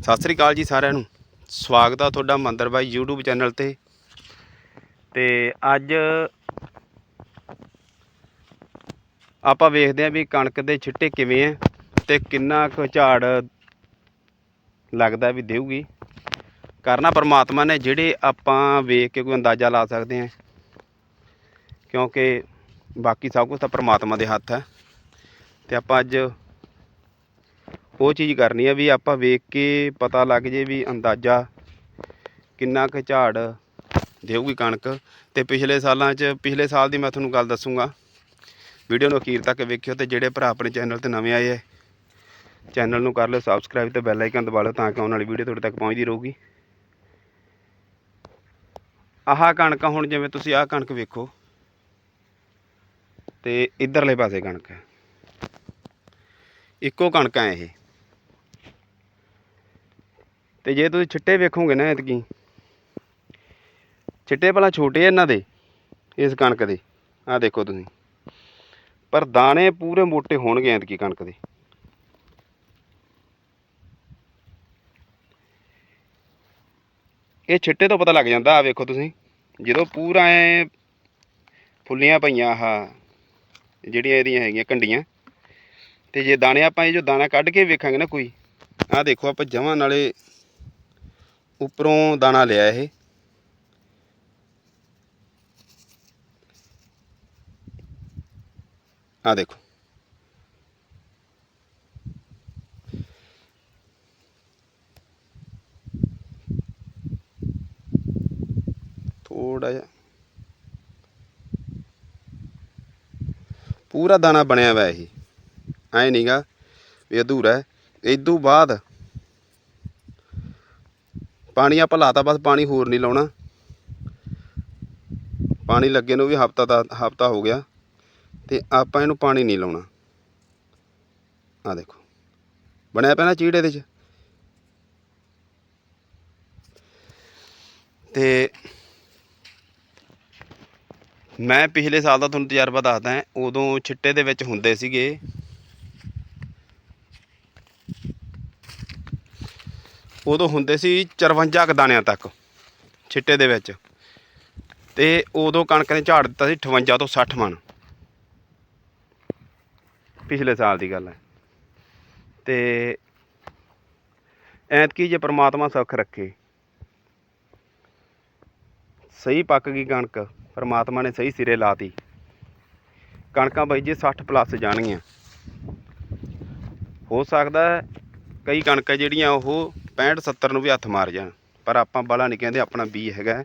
ਸਤਿ ਸ੍ਰੀ ਅਕਾਲ ਜੀ ਸਾਰਿਆਂ ਨੂੰ। ਸਵਾਗਤ ਆ ਤੁਹਾਡਾ ਮੰਦਰ ਬਾਈ YouTube ਚੈਨਲ ਤੇ। ਤੇ ਅੱਜ ਆਪਾਂ ਵੇਖਦੇ ਆਂ ਵੀ ਕਣਕ ਦੇ ਛਿੱਟੇ ਕਿਵੇਂ ਆ ਤੇ ਕਿੰਨਾ ਕੁ ਝਾੜ ਲੱਗਦਾ ਵੀ ਦੇਊਗੀ। ਕਰਨਾ ਪਰਮਾਤਮਾ ਨੇ ਜਿਹੜੇ ਆਪਾਂ ਵੇਖ ਕੇ ਕੋਈ ਅੰਦਾਜ਼ਾ ਲਾ ਸਕਦੇ ਆਂ ਕਿਉਂਕਿ ਬਾਕੀ ਸਭ ਕੁਝ ਤਾਂ ਪਰਮਾਤਮਾ ਦੇ ਹੱਥ ਹੈ ਤੇ ਆਪਾਂ ਅੱਜ ਉਹ ਚੀਜ਼ ਕਰਨੀ ਆ ਵੀ ਆਪਾਂ ਵੇਖ ਕੇ ਪਤਾ ਲੱਗ ਜੇ ਵੀ ਅੰਦਾਜ਼ਾ ਕਿੰਨਾ ਕੁ ਝਾੜ ਦੇਊਗੀ ਕਣਕ। ਤੇ ਪਿਛਲੇ ਸਾਲਾਂ 'ਚ, ਪਿਛਲੇ ਸਾਲ ਦੀ ਮੈਂ ਤੁਹਾਨੂੰ ਗੱਲ ਦੱਸੂਗਾ। ਵੀਡੀਓ ਨੂੰ ਅਖੀਰ ਤੱਕ ਵੇਖਿਓ ਤੇ ਜਿਹੜੇ ਭਰਾ ਆਪਣੇ ਚੈਨਲ ਤੇ ਨਵੇਂ ਆਏ ਐ ਚੈਨਲ ਨੂੰ ਕਰ ਲਿਓ ਸਬਸਕ੍ਰਾਈਬ ਤੇ ਬੈਲ ਆਈਕਨ ਦਬਾ ਲਿਓ ਤਾਂ ਕਿ ਆਉਣ ਵਾਲੀ ਵੀਡੀਓ ਤੁਹਾਡੇ ਤੱਕ ਪਹੁੰਚਦੀ ਰਹੂਗੀ। ਆਹ ਕਣਕ ਹੁਣ ਜਿਵੇਂ ਤੁਸੀਂ ਆਹ ਕਣਕ ਵੇਖੋ, ਤੇ ਇਧਰਲੇ ਪਾਸੇ ਕਣਕ ਹੈ ਇੱਕੋ ਕਣਕ ਹੈ ਇਹ। ਤੇ ਜੇ ਤੁਸੀਂ ਛਿੱਟੇ ਵੇਖੋਗੇ ਨਾ ਐਤਕੀ, ਛਿੱਟੇ ਭਲਾ ਛੋਟੇ ਇਹਨਾਂ ਦੇ, ਇਸ ਕਣਕ ਦੇ, ਆਹ ਦੇਖੋ ਤੁਸੀਂ। ਪਰ ਦਾਣੇ ਪੂਰੇ ਮੋਟੇ ਹੋਣਗੇ ਐਤਕੀ ਕਣਕ ਦੇ। ਇਹ ਛਿੱਟੇ ਤੋਂ ਪਤਾ ਲੱਗ ਜਾਂਦਾ ਆ ਵੇਖੋ ਤੁਸੀਂ, ਜਦੋਂ ਪੂਰਾ ਐ ਫੁੱਲੀਆਂ ਪਈਆਂ ਆਹ, ਜਿਹੜੀਆਂ ਇਹਦੀਆਂ ਹੈਗੀਆਂ ਕੰਡੀਆਂ, ਤੇ ਜੇ ਦਾਣੇ ਆਪਾਂ ਇਹ ਜੋ ਦਾਣਾ ਕੱਢ ਕੇ ਵੇਖਾਂਗੇ ਨਾ ਕੋਈ, ਆਹ ਦੇਖੋ ਆਪਾਂ ਜਮਾਂ ਨਾਲੇ ਉੱਪਰੋਂ ਦਾਣਾ ਲਿਆ ਇਹ। ਆਹ ਦੇਖੋ। ਥੋੜਾ ਜਿਹਾ। ਪੂਰਾ ਦਾਣਾ ਬਣਿਆ ਹੋਇਆ ਇਹ। ਐ ਨਹੀਂਗਾ ਵੀ ਅਧੂਰਾ ਹੈ। ਤੋਂ ਬਾਅਦ ਪਾਣੀ ਆਪਾਂ ਲਾਤਾ, ਬਸ ਪਾਣੀ ਹੋਰ ਨਹੀਂ ਲਾਉਣਾ। ਪਾਣੀ ਲੱਗੇ ਨੂੰ ਵੀ ਹਫਤਾ ਦਾ, ਹਫਤਾ ਹੋ ਗਿਆ ਤੇ ਆਪਾਂ ਇਹਨੂੰ ਪਾਣੀ ਨਹੀਂ ਲਾਉਣਾ। ਆ ਦੇਖੋ, ਬਣਿਆ ਪਿਆ ਨਾ ਚੀੜ ਇਹਦੇ 'ਚ। ਤੇ ਮੈਂ ਪਿਛਲੇ ਸਾਲ ਦਾ ਤੁਹਾਨੂੰ ਤਜਰਬਾ ਦੱਸਦਾ, ਉਦੋਂ ਛਿੱਟੇ ਦੇ ਵਿੱਚ ਹੁੰਦੇ ਸੀਗੇ। ਉਦੋਂ ਹੁੰਦੇ ਸੀ 54 ਕ ਦਾਣਿਆਂ ਤੱਕ, ਛਿੱਟੇ ਦੇ ਵਿੱਚ। ਤੇ ਉਦੋਂ ਕਣਕ ਨੇ ਝਾੜ ਦਿੱਤਾ ਸੀ 58 ਤੋਂ 60 ਮਣ। ਪਿਛਲੇ ਸਾਲ ਦੀ ਗੱਲ ਹੈ। ਤੇ ਐਤਕੀ ਜੇ ਪ੍ਰਮਾਤਮਾ ਸੁੱਖ ਰੱਖੇ, ਸਹੀ ਪੱਕ ਗਈ ਕਣਕ, ਪਰਮਾਤਮਾ ਨੇ ਸਹੀ ਸਿਰੇ ਲਾਤੀ। ਕਣਕਾਂ ਬਾਈ ਜੇ 60 ਪਲੱਸ ਜਾਣਗੀਆਂ। ਹੋ ਸਕਦਾ ਕਈ ਕਣਕਾਂ ਜਿਹੜੀਆਂ ਉਹ 65 70 ਨੂੰ ਵੀ ਹੱਥ ਮਾਰ ਜਾਣ। ਪਰ ਆਪਾਂ ਬਾਲਾ ਨਹੀਂ ਕਹਿੰਦੇ, ਆਪਣਾ ਬੀ ਹੈਗਾ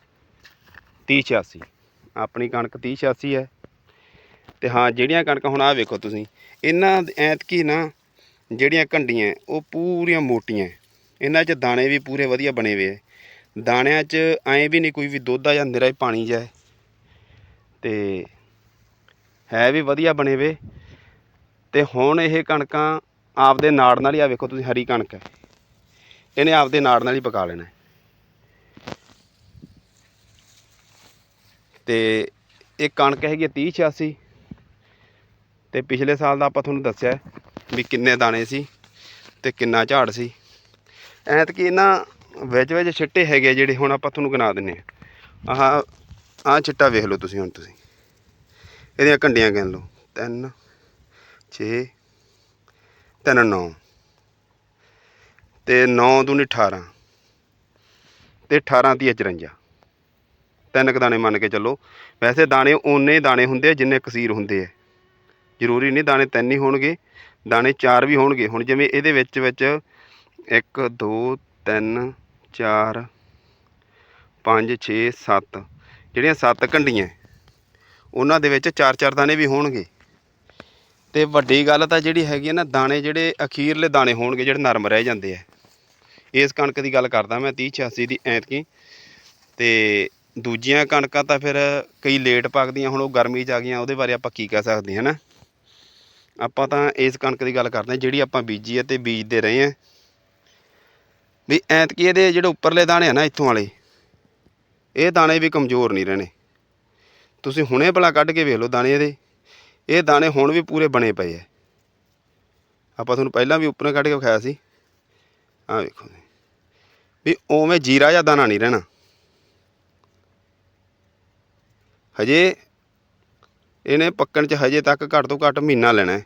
30 86 ਆਪਣੀ ਕਣਕ 30 86 ਹੈ। ਤੇ ਹਾਂ, ਜਿਹੜੀਆਂ ਕਣਕਾਂ ਹੁਣ ਆ ਵੇਖੋ ਤੁਸੀਂ, ਇਹਨਾਂ ਐਤਕੀ ਨਾ ਜਿਹੜੀਆਂ ਘੰਡੀਆਂ ਉਹ ਪੂਰੀਆਂ ਮੋਟੀਆਂ ਇਹਨਾਂ 'ਚ ਦਾਣੇ ਵੀ ਪੂਰੇ ਵਧੀਆ ਬਣੇ ਹੋਏ ਹੈ। ਦਾਣਿਆਂ 'ਚ ਐਂ ਵੀ ਨਹੀਂ ਕੋਈ ਵੀ ਦੁੱਧ ਆ ਜਾਂ ਨਿਰਾ ਹੀ ਪਾਣੀ ਜਾਏ ਤੇ ਹੈ ਵੀ ਵਧੀਆ ਬਣੇ ਵੇ ਤੇ ਹੁਣ ਇਹ ਕਣਕਾਂ ਆਪਦੇ ਨਾੜ ਨਾਲ ਹੀ ਆ ਵੇਖੋ ਤੁਸੀਂ ਹਰੀ ਕਣਕ ਹੈ। ਇਹਨੇ ਆਪਦੇ ਨਾੜ ਨਾਲ ਹੀ ਪਕਾ ਲੈਣਾ ਹੈ। ਤੇ ਇਹ ਕਣਕ ਹੈਗੀ 30 86 ਤੇ ਪਿਛਲੇ ਸਾਲ ਦਾ ਆਪਾਂ ਤੁਹਾਨੂੰ ਦੱਸਿਆ ਵੀ ਕਿੰਨੇ ਦਾਣੇ ਸੀ ਤੇ ਕਿੰਨਾ ਝਾੜ ਸੀ। ਐਤਕੀ ਇਹਨਾਂ ਵਿੱਚ ਵਿੱਚ ਛਿੱਟੇ ਹੈਗੇ ਜਿਹੜੇ ਹੁਣ ਆਪਾਂ ਤੁਹਾਨੂੰ ਗਿਣਾ ਦਿੰਨੇ ਆ। ਆਹ ਆਹ ਛਿੱਟਾ ਵੇਖ ਲਓ ਤੁਸੀਂ ਹੁਣ ਤੁਸੀਂ। ਇਹਦੀਆਂ ਕੰਡੀਆਂ ਗਿਣ ਲਓ। 3 6 3 9 ਤੇ 9 ਦੂਣੀ 18 ਤੇ 18 ਦੀ 54 ਤਿੰਨ ਕ ਦਾਣੇ ਮੰਨ ਕੇ ਚੱਲੋ। ਵੈਸੇ ਦਾਣੇ ਓਨੇ ਦਾਣੇ ਹੁੰਦੇ ਆ, ਜਿੰਨੇ ਕਸੀਰ ਹੁੰਦੇ ਆ। ਜ਼ਰੂਰੀ ਨਹੀਂ ਦਾਣੇ ਤਿੰਨ ਹੀ ਹੋਣਗੇ, ਦਾਣੇ ਚਾਰ ਵੀ ਹੋਣਗੇ। ਹੁਣ ਜਿਵੇਂ ਇਹਦੇ ਵਿੱਚ ਵਿੱਚ 1 2 3 4 5 6 7 ਜਿਹੜੀਆਂ ਸੱਤ ਕੰਡੀਆਂ ਉਹਨਾਂ ਦੇ ਵਿੱਚ ਚਾਰ ਚਾਰ ਦਾਣੇ ਵੀ ਹੋਣਗੇ। ਤੇ ਵੱਡੀ ਗੱਲ ਤਾਂ ਜਿਹੜੀ ਹੈਗੀ ਹੈ ਨਾ, ਦਾਣੇ ਜਿਹੜੇ ਅਖੀਰਲੇ ਦਾਣੇ ਹੋਣਗੇ, ਜਿਹੜੇ ਨਰਮ ਰਹਿ ਜਾਂਦੇ ਆ। ਇਸ ਕਣਕ ਦੀ ਗੱਲ ਕਰਦਾ ਮੈਂ 30 86 ਦੀ ਐਤਕੀ। ਤੇ ਦੂਜੀਆਂ ਕਣਕਾਂ ਤਾਂ ਫਿਰ ਕਈ ਲੇਟ ਪੱਕਦੀਆਂ, ਹੁਣ ਉਹ ਗਰਮੀ 'ਚ ਆ ਗਈਆਂ, ਉਹਦੇ ਬਾਰੇ ਆਪਾਂ ਕੀ ਕਹਿ ਸਕਦੇ ਹਾਂ ਨਾ ਆਪਾਂ ਤਾਂ ਇਸ ਕਣਕ ਦੀ ਗੱਲ ਕਰਦੇ ਹਾਂ, ਜਿਹੜੀ ਆਪਾਂ ਬੀਜੀ ਹੈ ਤੇ ਬੀਜਦੇ ਰਹੇ ਹਾਂ। ਵੀ ਐਤਕੀ ਇਹਦੇ ਜਿਹੜੇ ਉੱਪਰਲੇ ਦਾਣੇ ਆ ਨਾ, ਇੱਥੋਂ ਵਾਲੇ, ਇਹ ਦਾਣੇ ਵੀ ਕਮਜ਼ੋਰ ਨਹੀਂ ਰਹਿਣੇ। ਤੁਸੀਂ ਹੁਣੇ ਭਲਾ ਕੱਢ ਕੇ ਵੇਖ ਲਓ ਦਾਣੇ ਇਹਦੇ। ਇਹ ਦਾਣੇ ਹੁਣ ਵੀ ਪੂਰੇ ਬਣੇ ਪਏ ਐ ਆਪਾਂ ਤੁਹਾਨੂੰ ਪਹਿਲਾਂ ਵੀ ਉੱਪਰੋਂ ਕੱਢ ਕੇ ਵਿਖਾਇਆ ਸੀ। ਆਹ ਵੇਖੋ। ਵੀ ਉਵੇਂ ਜੀਰਾ ਜਾਂ ਦਾਣਾ ਨਹੀਂ ਰਹਿਣਾ। ਹਜੇ ਇਹਨੇ ਪੱਕਣ ਚ ਹਜੇ ਤੱਕ ਘੱਟ ਤੋਂ ਘੱਟ ਮਹੀਨਾ ਲੈਣਾ ਹੈ।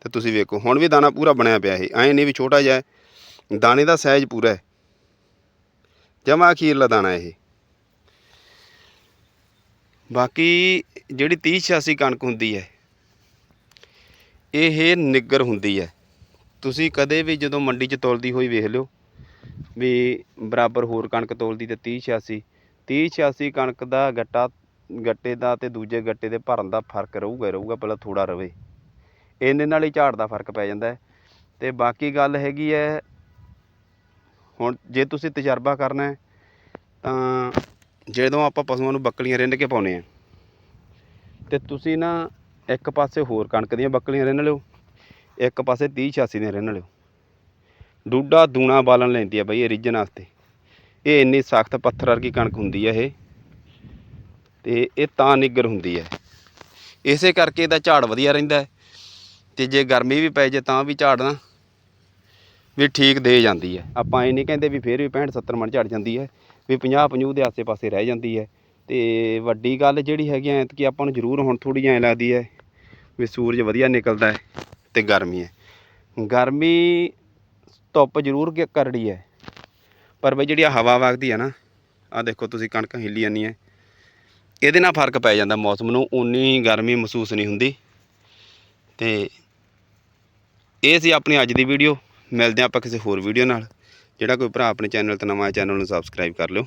ਤੇ ਤੁਸੀਂ ਵੇਖੋ, ਹੁਣ ਵੀ ਦਾਣਾ ਪੂਰਾ ਬਣਿਆ ਪਿਆ ਇਹ ਐਂ ਨਹੀਂ ਵੀ ਛੋਟਾ ਜਿਹਾ ਦਾਣੇ ਦਾ ਸਾਈਜ਼ ਪੂਰਾ ਹੈ। ਜਮਾ ਅਖੀਰਲਾ ਦਾਣਾ ਇਹ। ਬਾਕੀ ਜਿਹੜੀ 30 86 ਕਣਕ ਹੁੰਦੀ ਹੈ, ਇਹ ਨਿੱਗਰ ਹੁੰਦੀ ਹੈ। ਤੁਸੀਂ ਕਦੇ ਵੀ ਜਦੋਂ ਮੰਡੀ 'ਚ ਤੋਲਦੀ ਹੋਈ ਵੇਖ ਲਿਓ ਵੀ ਬਰਾਬਰ ਹੋਰ ਕਣਕ ਤੋਲਦੀ ਤੇ 30 86 30 86 ਕਣਕ ਦਾ ਗੱਟਾ, ਗੱਟੇ ਦਾ ਤੇ ਦੂਜੇ ਗੱਟੇ ਦੇ ਭਰਨ ਦਾ ਫ਼ਰਕ ਰਹੂਗਾ ਰਹੂਗਾ, ਪਹਿਲਾਂ ਥੋੜਾ ਰਵੇ। ਇਹਦੇ ਨਾਲ ਹੀ ਝਾੜ ਦਾ ਫ਼ਰਕ ਪੈ ਜਾਂਦਾ ਹੈ। ਤੇ ਬਾਕੀ ਗੱਲ ਹੈਗੀ ਹੈ, ਹੁਣ ਜੇ ਤੁਸੀਂ ਤਜਰਬਾ ਕਰਨਾ ਤਾਂ ਜਦੋਂ ਆਪਾਂ ਪਸ਼ੂਆਂ ਨੂੰ ਬੱਕਲੀਆਂ ਰਿੰਨ ਕੇ ਪਾਉਨੇ ਆ ਤੇ ਤੁਸੀਂ ਨਾ ਇੱਕ ਪਾਸੇ ਹੋਰ ਕਣਕ ਦੀਆਂ ਬੱਕਲੀਆਂ ਰਿੰਨ ਲਿਓ, ਇੱਕ ਪਾਸੇ 30 86 ਦੀਆਂ ਰਿੰਨ ਲਿਓ। ਡੂਡਾ ਦੂਣਾ ਬਾਲਣ ਲੈਂਦੀ ਆ ਬਈ ਇਹ ਰਿੱਝਣ ਵਾਸਤੇ। ਇਹ ਇੰਨੀ ਸਖਤ ਪੱਥਰ ਵਰਗੀ ਕਣਕ ਹੁੰਦੀ ਆ ਇਹ। ਤੇ ਇਹ ਤਾਂ ਨਿੱਗਰ ਹੁੰਦੀ ਹੈ ਇਸੇ ਕਰਕੇ ਇਹਦਾ ਝਾੜ ਵਧੀਆ ਰਹਿੰਦਾ ਹੈ। ਤੇ ਜੇ ਗਰਮੀ ਵੀ ਪੈ ਜੇ ਤਾਂ ਵੀ ਝਾੜ ਨਾ ਵੀ ਠੀਕ ਦੇ ਜਾਂਦੀ ਹੈ ਆਪਾਂ ਇਹ ਨਹੀਂ ਕਹਿੰਦੇ ਵੀ ਫੇਰ ਵੀ 65 70 ਮਣ ਝੜ ਜਾਂਦੀ ਹੈ ਵੀ 50 50 ਦੇ ਆਸੇ-ਪਾਸੇ ਰਹਿ ਜਾਂਦੀ ਹੈ ਤੇ ਵੱਡੀ ਗੱਲ ਜਿਹੜੀ ਹੈਗੀ ਐ ਕਿ ਆਪਾਂ ਨੂੰ ਜ਼ਰੂਰ ਹੁਣ ਥੋੜੀ ਜਿਹੀ ਐ ਲੱਗਦੀ ਹੈ ਵੀ ਸੂਰਜ ਵਧੀਆ ਨਿਕਲਦਾ ਹੈ ਤੇ ਗਰਮੀ ਹੈ। ਗਰਮੀ ਧੁੱਪ ਜ਼ਰੂਰ ਕਿ ਕਰੜੀ ਹੈ। ਪਰ ਬਈ ਜਿਹੜੀ ਆਹ ਹਵਾ ਵਗਦੀ ਹੈ ਨਾ ਆ ਦੇਖੋ ਤੁਸੀਂ ਕਣਕ ਹਿੱਲੀ ਜਾਂਦੀਆਂ ਇਹਦੇ ਨਾਲ ਫ਼ਰਕ ਪੈ ਜਾਂਦਾ ਮੌਸਮ ਨੂੰ ਉਨੀ ਗਰਮੀ ਮਹਿਸੂਸ ਨਹੀਂ ਹੁੰਦੀ। ਤੇ ਇਹ ਸੀ ਆਪਣੀ ਅੱਜ ਦੀ ਵੀਡੀਓ। ਮਿਲਦੇ ਹਾਂ ਆਪਾਂ ਕਿਸੇ ਹੋਰ ਵੀਡੀਓ ਨਾਲ। ਜਿਹੜਾ ਕੋਈ ਭਰਾ ਆਪਣੇ ਚੈਨਲ ਤੇ ਨਵਾਂ ਹੈ ਚੈਨਲ ਨੂੰ ਸਬਸਕ੍ਰਾਈਬ ਕਰ ਲਿਓ।